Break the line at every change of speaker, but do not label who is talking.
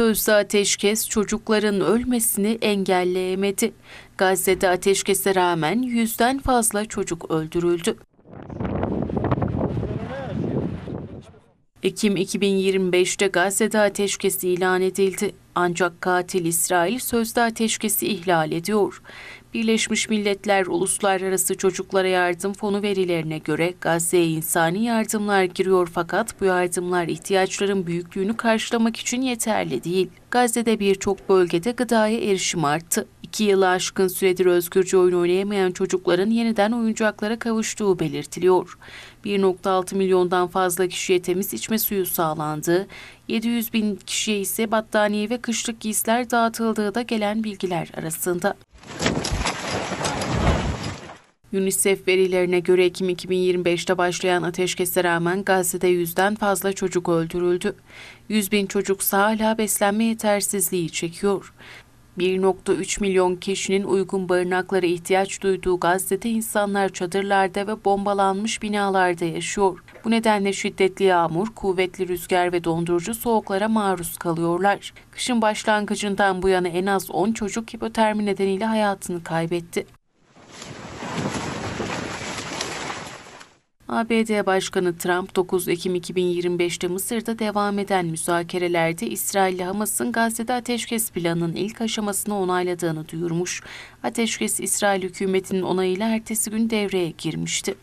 Sözde ateşkes çocukların ölmesini engelleyemedi. Gazze'de ateşkese rağmen yüzden fazla çocuk öldürüldü. Ekim 2025'te Gazze'de ateşkes ilan edildi. Ancak katil İsrail sözde ateşkesi ihlal ediyor. Birleşmiş Milletler Uluslararası Çocuklara Yardım Fonu verilerine göre Gazze'ye insani yardımlar giriyor fakat bu yardımlar ihtiyaçların büyüklüğünü karşılamak için yeterli değil. Gazze'de birçok bölgede gıdaya erişim arttı. İki yılı aşkın süredir özgürce oyun oynayamayan çocukların yeniden oyuncaklara kavuştuğu belirtiliyor. 1.6 milyondan fazla kişiye temiz içme suyu sağlandığı, 700 bin kişiye ise battaniye ve kışlık giysiler dağıtıldığı da gelen bilgiler arasında. UNICEF verilerine göre Ekim 2025'te başlayan ateşkese rağmen Gazze'de yüzden fazla çocuk öldürüldü. 100 bin çocuk hala beslenme yetersizliği çekiyor. 1.3 milyon kişinin uygun barınaklara ihtiyaç duyduğu Gazze'de insanlar çadırlarda ve bombalanmış binalarda yaşıyor. Bu nedenle şiddetli yağmur, kuvvetli rüzgar ve dondurucu soğuklara maruz kalıyorlar. Kışın başlangıcından bu yana en az 10 çocuk hipotermi nedeniyle hayatını kaybetti. ABD Başkanı Trump 9 Ekim 2025'te Mısır'da devam eden müzakerelerde İsrail ile Hamas'ın Gazze'de ateşkes planının ilk aşamasını onayladığını duyurmuş. Ateşkes İsrail hükümetinin onayıyla ertesi gün devreye girmişti.